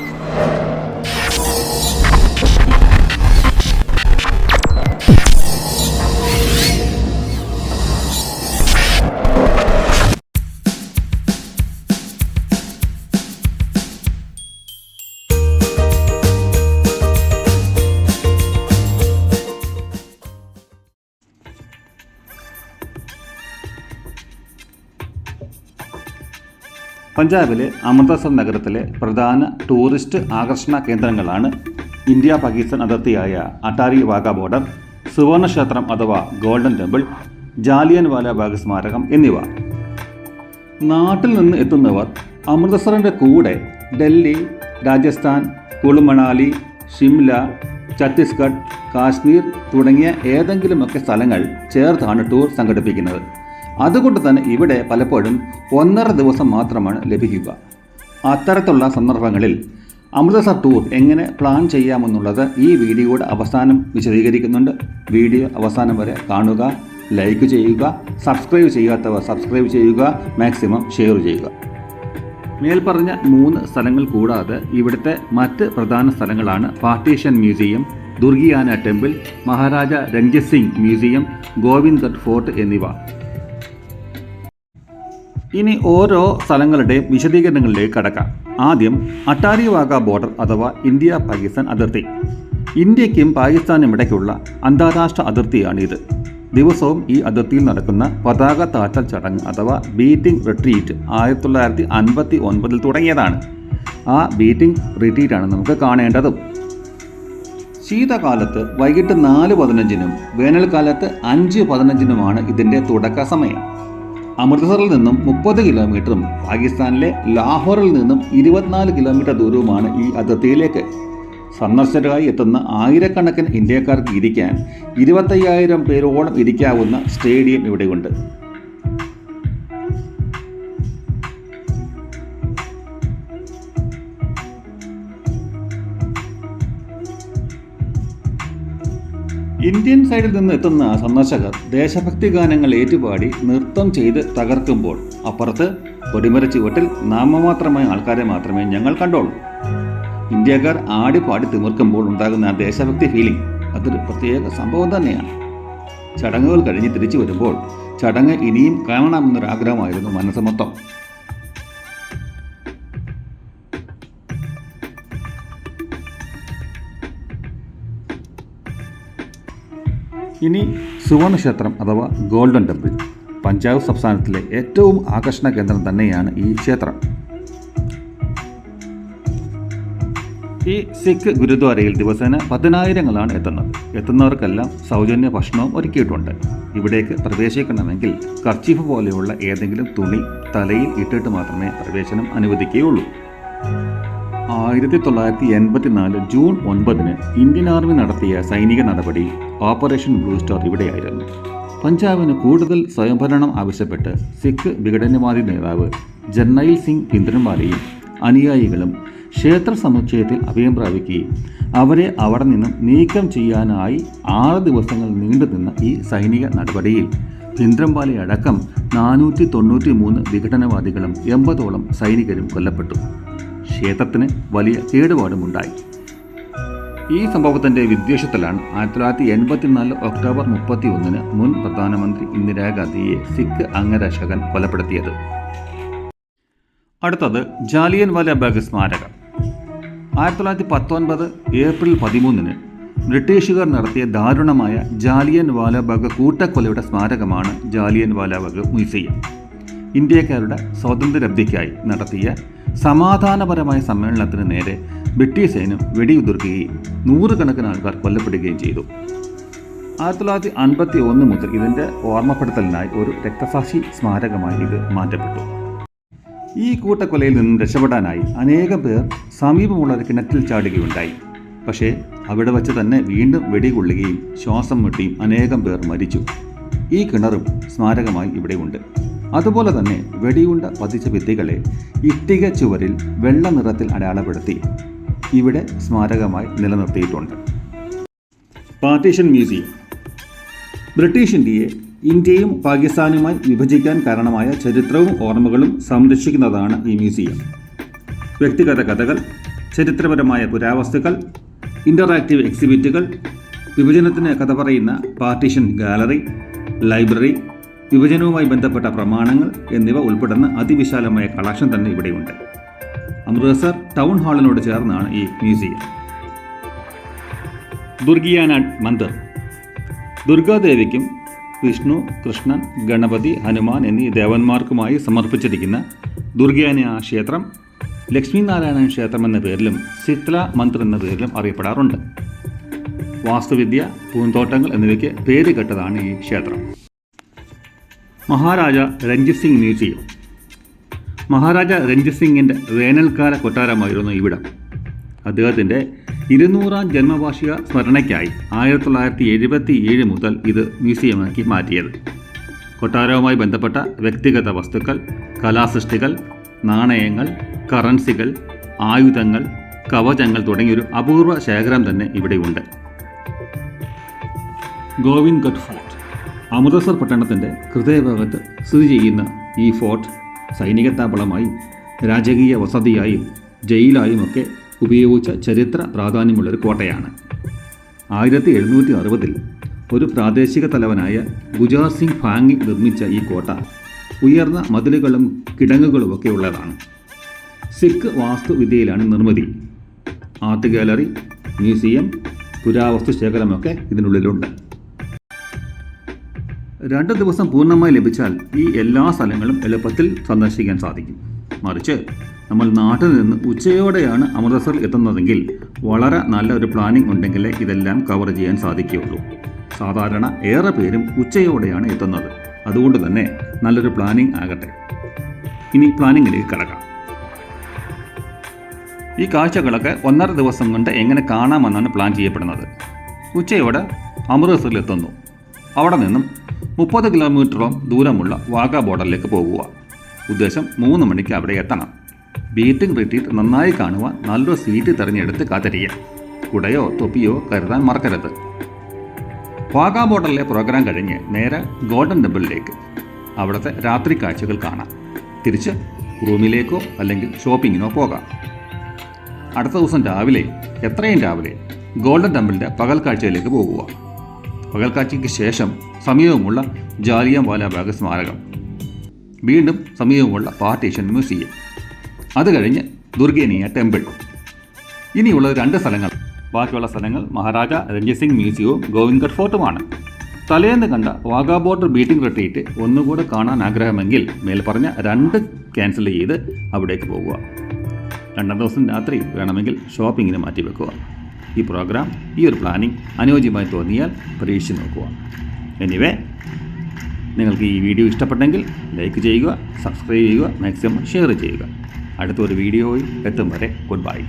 Música പഞ്ചാബിലെ അമൃതസർ നഗരത്തിലെ പ്രധാന ടൂറിസ്റ്റ് ആകർഷണ കേന്ദ്രങ്ങളാണ് ഇന്ത്യ പാകിസ്ഥാൻ അതിർത്തിയായ അട്ടാരി വാഗ ബോർഡർ സുവർണക്ഷേത്രം അഥവാ ഗോൾഡൻ ടെമ്പിൾ ജാലിയൻ വാലാബാഗ് സ്മാരകം എന്നിവ. നാട്ടിൽ നിന്ന് എത്തുന്നവർ അമൃതസറിന്റെ കൂടെ ഡൽഹി രാജസ്ഥാൻ കുളുമണാലി ഷിംല ഛത്തീസ്ഗഡ് കാശ്മീർ തുടങ്ങിയ ഏതെങ്കിലുമൊക്കെ സ്ഥലങ്ങൾ ചേർത്താണ് ടൂർ സംഘടിപ്പിക്കുന്നത്. അതുകൊണ്ട് തന്നെ ഇവിടെ പലപ്പോഴും ഒന്നര ദിവസം മാത്രമാണ് ലഭിക്കുക. അത്തരത്തിലുള്ള സന്ദർഭങ്ങളിൽ അമൃതസർ ടൂർ എങ്ങനെ പ്ലാൻ ചെയ്യാമെന്നുള്ളത് ഈ വീഡിയോയുടെ അവസാനം വിശദീകരിക്കുന്നുണ്ട്. വീഡിയോ അവസാനം വരെ കാണുക ലൈക്ക് ചെയ്യുക സബ്സ്ക്രൈബ് ചെയ്യാത്തവർ സബ്സ്ക്രൈബ് ചെയ്യുക മാക്സിമം ഷെയർ ചെയ്യുക. മേൽപ്പറഞ്ഞ മൂന്ന് സ്ഥലങ്ങൾ കൂടാതെ ഇവിടുത്തെ മറ്റ് പ്രധാന സ്ഥലങ്ങളാണ് partition museum Durgiana temple Maharaja Ranjit Singh museum Gobindgarh fort എന്നിവ. ഇനി ഓരോ സ്ഥലങ്ങളുടെയും വിശദീകരണങ്ങളിലേക്ക് കടക്കാം. ആദ്യം അട്ടാരി വാഗ ബോർഡർ അഥവാ ഇന്ത്യ പാകിസ്ഥാൻ അതിർത്തി. ഇന്ത്യക്കും പാകിസ്ഥാനും ഇടയ്ക്കുള്ള അന്താരാഷ്ട്ര അതിർത്തിയാണിത്. ദിവസവും ഈ അതിർത്തിയിൽ നടക്കുന്ന പതാക താഴ്ത്തൽ ചടങ്ങ് അഥവാ ബീറ്റിംഗ് റിട്രീറ്റ് ആയിരത്തി തൊള്ളായിരത്തി അൻപത്തി ഒൻപതിൽ തുടങ്ങിയതാണ്. ആ ബീറ്റിംഗ് റിട്രീറ്റാണ് നമുക്ക് കാണേണ്ടതും. ശീതകാലത്ത് വൈകിട്ട് നാല് പതിനഞ്ചിനും വേനൽക്കാലത്ത് അഞ്ച് പതിനഞ്ചിനുമാണ് ഇതിന്റെ തുടക്ക സമയം. അമൃത്സറിൽ നിന്നും മുപ്പത് കിലോമീറ്ററും പാകിസ്ഥാനിലെ ലാഹോറിൽ നിന്നും ഇരുപത്തിനാല് കിലോമീറ്റർ ദൂരവുമാണ് ഈ അതിർത്തിയിലേക്ക്. സന്ദർശകരായി എത്തുന്ന ആയിരക്കണക്കിന് ഇന്ത്യക്കാർക്ക് ഇരിക്കാൻ ഇരുപത്തയ്യായിരം പേരോളം ഇരിക്കാവുന്ന സ്റ്റേഡിയം ഇവിടെയുണ്ട്. ഇന്ത്യൻ സൈഡിൽ നിന്ന് എത്തുന്ന സന്ദർശകർ ദേശഭക്തി ഗാനങ്ങൾ ഏറ്റുപാടി നൃത്തം ചെയ്ത് തകർക്കുമ്പോൾ അപ്പുറത്ത് കൊടിമര ചുവട്ടിൽ നാമമാത്രമായ ആൾക്കാരെ മാത്രമേ ഞങ്ങൾ കണ്ടോളൂ ഇന്ത്യക്കാർ ആടിപ്പാടി തിമിർക്കുമ്പോൾ ഉണ്ടാകുന്ന ആ ദേശഭക്തി ഫീലിംഗ് അതൊരു പ്രത്യേക സംഭവം തന്നെയാണ്. ചടങ്ങുകൾ കഴിഞ്ഞ് തിരിച്ചു വരുമ്പോൾ ചടങ്ങ് ഇനിയും കാണണമെന്നൊരാഗ്രഹമായിരുന്നു മനസ്സ് മൊത്തം. ഇനി സുവർണക്ഷേത്രം അഥവാ ഗോൾഡൻ ടെമ്പിൾ പഞ്ചാബ് സംസ്ഥാനത്തിലെ ഏറ്റവും ആകർഷണ കേന്ദ്രം തന്നെയാണ് ഈ ക്ഷേത്രം. ഈ സിഖ് ഗുരുദ്വാരയിൽ ദിവസേന പതിനായിരങ്ങളാണ് എത്തുന്നത്. എത്തുന്നവർക്കെല്ലാം സൗജന്യ ഭക്ഷണവും ഒരുക്കിയിട്ടുണ്ട്. ഇവിടേക്ക് പ്രവേശിക്കണമെങ്കിൽ കർച്ചീഫ് പോലെയുള്ള ഏതെങ്കിലും തുണി തലയിൽ ഇട്ടിട്ട് മാത്രമേ പ്രവേശനം അനുവദിക്കുകയുള്ളൂ. ആയിരത്തി തൊള്ളായിരത്തി എൺപത്തിനാല് ജൂൺ ഒൻപതിന് ഇന്ത്യൻ ആർമി നടത്തിയ സൈനിക നടപടി ഓപ്പറേഷൻ ബ്ലൂ സ്റ്റാർ ഇവിടെയായിരുന്നു. പഞ്ചാബിന് കൂടുതൽ സ്വയംഭരണം ആവശ്യപ്പെട്ട് സിഖ് വിഘടനവാദി നേതാവ് ജർണയിൽ സിംഗ് പിന്തുണമാരെയും അനുയായികളും ക്ഷേത്ര സമുച്ചയത്തിൽ അഭയം പ്രാപിക്കുകയും അവരെ അവിടെ നിന്നും നീക്കം ചെയ്യാനായി ആറ് ദിവസങ്ങൾ നീണ്ടുനിന്ന ഈ സൈനിക നടപടിയിൽ ഭിന്ദ്രംബാലി അടക്കം നാനൂറ്റി തൊണ്ണൂറ്റി മൂന്ന് വിഘടനവാദികളും എൺപതോളം സൈനികരും കൊല്ലപ്പെട്ടു. ക്ഷേത്രത്തിന് വലിയ കേടുപാടുമുണ്ടായി. ഈ സംഭവത്തിന്റെ വിദ്വേഷത്തിലാണ് ആയിരത്തി തൊള്ളായിരത്തി എൺപത്തിനാല് ഒക്ടോബർ മുപ്പത്തി ഒന്നിന് മുൻ പ്രധാനമന്ത്രി ഇന്ദിരാഗാന്ധിയെ സിഖ് അംഗരക്ഷകൻ കൊലപ്പെടുത്തിയത്. അടുത്തത് ജാലിയൻ വാലാബാഗ് സ്മാരകം. ആയിരത്തി തൊള്ളായിരത്തി പത്തൊൻപത് ഏപ്രിൽ പതിമൂന്നിന് ബ്രിട്ടീഷുകാർ നടത്തിയ ദാരുണമായ ജാലിയൻ വാലാബാഗ് കൂട്ടക്കൊലയുടെ സ്മാരകമാണ് ജാലിയൻ വാലാബാഗ് മ്യൂസിയം. ഇന്ത്യക്കാരുടെ സ്വാതന്ത്ര്യലബ്ധിക്കായി നടത്തിയ സമാധാനപരമായ സമ്മേളനത്തിന് നേരെ ബ്രിട്ടീഷ് സൈന്യം വെടിയുതിർക്കുകയും നൂറുകണക്കിന് ആൾക്കാർ കൊല്ലപ്പെടുകയും ചെയ്തു. ആയിരത്തി തൊള്ളായിരത്തി അൻപത്തി ഒന്ന് മുതൽ ഇതിന്റെ ഓർമ്മപ്പെടുത്തലിനായി ഒരു രക്തസാക്ഷി സ്മാരകമായി ഇത് മാറ്റപ്പെട്ടു. ഈ കൂട്ടക്കൊലയിൽ നിന്നും രക്ഷപ്പെടാനായി അനേകം പേർ സമീപമുള്ള ഒരു കിണറ്റിൽ ചാടുകയുണ്ടായി. പക്ഷേ അവിടെ വച്ച് തന്നെ വീണ്ടും വെടികൊള്ളുകയും ശ്വാസം മുട്ടിയും അനേകം പേർ മരിച്ചു. ഈ കിണറും സ്മാരകമായി ഇവിടെയുണ്ട്. അതുപോലെ തന്നെ വെടിയുണ്ട പതിച്ച ഭിത്തികളെ ഇട്ടിക ചുവരിൽ വെള്ള നിറത്തിൽ അടയാളപ്പെടുത്തി ഇവിടെ സ്മാരകമായി നിലനിർത്തിയിട്ടുണ്ട്. Partition museum. ബ്രിട്ടീഷ് ഇന്ത്യയെ ഇന്ത്യയും പാകിസ്ഥാനുമായി വിഭജിക്കാൻ കാരണമായ ചരിത്രവും ഓർമ്മകളും സംരക്ഷിക്കുന്നതാണ് ഈ മ്യൂസിയം. വ്യക്തിഗത കഥകൾ ചരിത്രപരമായ പുരാവസ്തുക്കൾ ഇന്ററാക്റ്റീവ് എക്സിബിറ്റുകൾ വിഭജനത്തിന് കഥ പറയുന്ന പാർട്ടീഷൻ ഗാലറി ലൈബ്രറി വിഭജനവുമായി ബന്ധപ്പെട്ട പ്രമാണങ്ങൾ എന്നിവ ഉൾപ്പെടുന്ന അതിവിശാലമായ കളക്ഷൻ തന്നെ ഇവിടെയുണ്ട്. അമൃത്സർ ടൗൺ ഹാളിനോട് ചേർന്നാണ് ഈ മ്യൂസിയം. ദുർഗിയാന മന്ദിർ. ദുർഗാദേവിക്കും വിഷ്ണു കൃഷ്ണൻ ഗണപതി ഹനുമാൻ എന്നീ ദേവന്മാർക്കുമായി സമർപ്പിച്ചിരിക്കുന്ന ദുർഗയാന ക്ഷേത്രം ലക്ഷ്മിനാരായണൻ ക്ഷേത്രം എന്ന പേരിലും സിത്ല മന്ദിർ എന്ന പേരിലും അറിയപ്പെടാറുണ്ട്. വാസ്തുവിദ്യ പൂന്തോട്ടങ്ങൾ എന്നിവയ്ക്ക് പേര് കെട്ടതാണ് ഈ ക്ഷേത്രം. മഹാരാജ രഞ്ജിത് സിംഗ് മ്യൂസിയം. മഹാരാജ രഞ്ജിത് സിംഗിന്റെ വേനൽക്കാല കൊട്ടാരമായിരുന്നു ഇവിടം. അദ്ദേഹത്തിന്റെ ഇരുന്നൂറാം ജന്മവാർഷിക സ്മരണയ്ക്കായി ആയിരത്തി തൊള്ളായിരത്തി എഴുപത്തി ഏഴ് മുതൽ ഇത് മ്യൂസിയമാക്കി മാറ്റിയത്. കൊട്ടാരവുമായി ബന്ധപ്പെട്ട വ്യക്തിഗത വസ്തുക്കൾ കലാസൃഷ്ടികൾ നാണയങ്ങൾ കറൻസികൾ ആയുധങ്ങൾ കവചങ്ങൾ തുടങ്ങിയൊരു അപൂർവ ശേഖരം തന്നെ ഇവിടെയുണ്ട്. ഗോവിന്ദ്ഗഡ് ഫോർട്ട് അമൃത്സർ പട്ടണത്തിന്റെ ഹൃദയഭാഗത്ത് സ്ഥിതി ചെയ്യുന്ന ഈ ഫോർട്ട് സൈനിക താവളമായും രാജകീയ വസതിയായും ജയിലായും ഒക്കെ ഉപയോഗിച്ച ചരിത്ര പ്രാധാന്യമുള്ളൊരു കോട്ടയാണ്. ആയിരത്തി എഴുന്നൂറ്റി അറുപതിൽ ഒരു പ്രാദേശിക തലവനായ ഗുജാർ സിംഗ് ഫാങ്ങി നിർമ്മിച്ച ഈ കോട്ട ഉയർന്ന മതിലുകളും കിടങ്ങുകളുമൊക്കെ ഉള്ളതാണ്. സിഖ് വാസ്തുവിദ്യയിലാണ് നിർമ്മിതി. ആർട്ട് ഗാലറി മ്യൂസിയം പുരാവസ്തു ശേഖരമൊക്കെ ഇതിനുള്ളിലുണ്ട്. രണ്ട് ദിവസം പൂർണമായി ലഭിച്ചാൽ ഈ എല്ലാ സ്ഥലങ്ങളും എളുപ്പത്തിൽ സന്ദർശിക്കാൻ സാധിക്കും. മറിച്ച് നമ്മൾ നാട്ടിൽ നിന്ന് ഉച്ചയോടെയാണ് അമൃതസറിൽ എത്തുന്നതെങ്കിൽ വളരെ നല്ല ഒരു പ്ലാനിംഗ് ഉണ്ടെങ്കിലേ ഇതെല്ലാം കവർ ചെയ്യാൻ സാധിക്കുകയുള്ളൂ. സാധാരണ ഏറെ പേരും ഉച്ചയോടെയാണ് എത്തുന്നത്. അതുകൊണ്ട് തന്നെ നല്ലൊരു പ്ലാനിംഗ് ആകട്ടെ. ഇനി പ്ലാനിങ്ങിലേക്ക് കിടക്കാം. ഈ കാഴ്ചകളൊക്കെ ഒന്നര ദിവസം കൊണ്ട് എങ്ങനെ കാണാമെന്നാണ് പ്ലാൻ ചെയ്യപ്പെടുന്നത്. ഉച്ചയോടെ അമൃത്സറിൽ എത്തുന്നു. അവിടെ നിന്നും മുപ്പത് കിലോമീറ്ററോളം ദൂരമുള്ള വാഗ ബോർഡറിലേക്ക് പോകുക. ഉദ്ദേശം മൂന്ന് മണിക്ക് അവിടെ എത്തണം. ബീറ്റിംഗ് റിട്രീറ്റ് നന്നായി കാണുവാൻ നല്ലൊരു സീറ്റ് തിരഞ്ഞെടുത്ത് കാത്തിരിക്കുക കുടയോ തൊപ്പിയോ കരുതാൻ മറക്കരുത്. വാഗ ബോർഡറിലെ പ്രോഗ്രാം കഴിഞ്ഞ് നേരെ ഗോൾഡൻ ടെമ്പിളിലേക്ക്. അവിടുത്തെ രാത്രി കാഴ്ചകൾ കാണാം. തിരിച്ച് റൂമിലേക്കോ അല്ലെങ്കിൽ ഷോപ്പിങ്ങിനോ പോകാം. അടുത്ത ദിവസം രാവിലെ എത്രയും രാവിലെ ഗോൾഡൻ ടെമ്പിളിന്റെ പകൽ കാഴ്ചയിലേക്ക് പോകുക. പകൽ കാഴ്ചയ്ക്ക് ശേഷം സമീപമുള്ള ജാലിയം വാലാബാഗ് സ്മാരകം. വീണ്ടും സമീപമുള്ള പാർട്ടീഷൻ മ്യൂസിയം. അത് കഴിഞ്ഞ് ദുർഗേനിയ ടെമ്പിൾ. ഇനിയുള്ള രണ്ട് സ്ഥലങ്ങൾ. ബാക്കിയുള്ള സ്ഥലങ്ങൾ മഹാരാജ രഞ്ജിത് സിംഗ് മ്യൂസിയവും ഗോവിന്ദ്ഗഡ് ഫോർട്ടുമാണ്. തലേന്ന് കണ്ട വാഗാ ബോർഡർ ബീറ്റിംഗ് റിട്രീറ്റ് ഒന്നുകൂടെ കാണാൻ ആഗ്രഹമെങ്കിൽ മേൽപ്പറഞ്ഞ രണ്ട് ക്യാൻസൽ ചെയ്ത് അവിടേക്ക് പോകുക രണ്ടാം ദിവസം രാത്രി വേണമെങ്കിൽ ഷോപ്പിങ്ങിന് മാറ്റി വെക്കുക ഈ പ്രോഗ്രാം ഈ ഒരു പ്ലാനിംഗ് അനുയോജ്യമായി തോന്നിയാൽ പരീക്ഷിച്ച് നോക്കുക. എനിവേ നിങ്ങൾക്ക് ഈ വീഡിയോ ഇഷ്ടപ്പെട്ടെങ്കിൽ ലൈക്ക് ചെയ്യുക സബ്സ്ക്രൈബ് ചെയ്യുക മാക്സിമം ഷെയർ ചെയ്യുക. അടുത്തൊരു വീഡിയോയിൽ എത്തും വരെ ഗുഡ് ബൈ